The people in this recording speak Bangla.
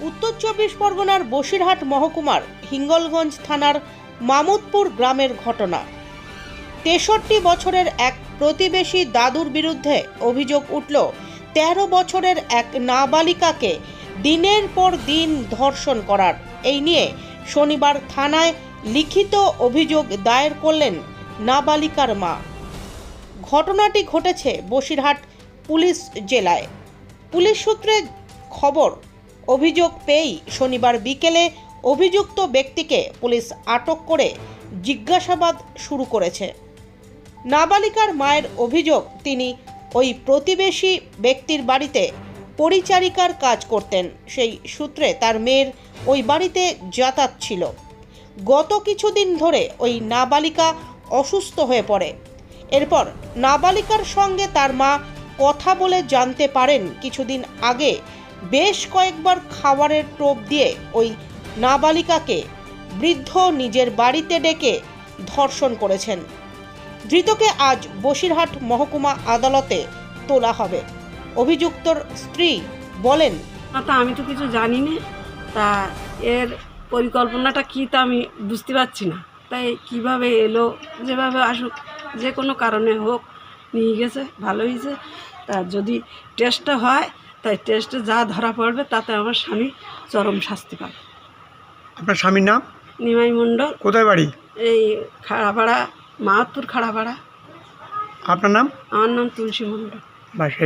উত্তর চব্বিশ পরগনার বসিরহাট মহকুমার হিঙ্গলগঞ্জ থানার মামুদপুর গ্রামের ঘটনা। তেষট্টি বছরের এক প্রতিবেশী দাদুর বিরুদ্ধে অভিযোগ উঠল, তেরো বছরের এক নাবালিকাকে দিনের পর দিন ধর্ষণ করার। এই নিয়ে শনিবার থানায় লিখিত অভিযোগ দায়ের করলেন নাবালিকার মা। ঘটনাটি ঘটেছে বসিরহাট পুলিশ জেলায়। পুলিশ সূত্রে খবর অভিযোগ পেয়েই শনিবার বিকেলে অভিযুক্ত ব্যক্তিকে পুলিশ আটক করে জিজ্ঞাসাবাদ শুরু করেছে। নাবালিকার মায়ের অভিযোগ, তিনি ওই প্রতিবেশী ব্যক্তির বাড়িতে পরিচারিকার কাজ করতেন। সেই সূত্রে তার মেয়ের ওই বাড়িতে যাতায়াত ছিল। গত কিছুদিন ধরে ওই নাবালিকা অসুস্থ হয়ে পড়ে। এরপর নাবালিকার সঙ্গে তার মা কথা বলে জানতে পারেন কিছুদিন আগে বেশ কয়েকবার খাবারের টোপ দিয়ে ওই নাবালিকাকে বৃদ্ধ নিজের বাড়িতে ডেকে ধর্ষণ করেছেন। ধৃতকে আজ বসিরহাট মহকুমা আদালতে তোলা হবে। অভিযুক্তর স্ত্রী বলেন তা আমি তো কিছু জানি না তা এর পরিকল্পনাটা কী তা আমি বুঝতে পারছি না। তাই কীভাবে এলো, যেভাবে আসুক, যে কোনো কারণে হোক, নিয়ে গেছে, ভালো হয়েছে। তা যদি টেস্টটা হয় তাই টেস্টে যা ধরা পড়বে তাতে আমার স্বামী চরম শাস্তি পাবে। আপনার স্বামীর নাম? নিমাই মণ্ডল। কোথায় বাড়ি? এই খাড়াপাড়া মাহাতুর খাড়াপাড়া। আপনার নাম? আমার নাম তুলসী মণ্ডল। বাসায়।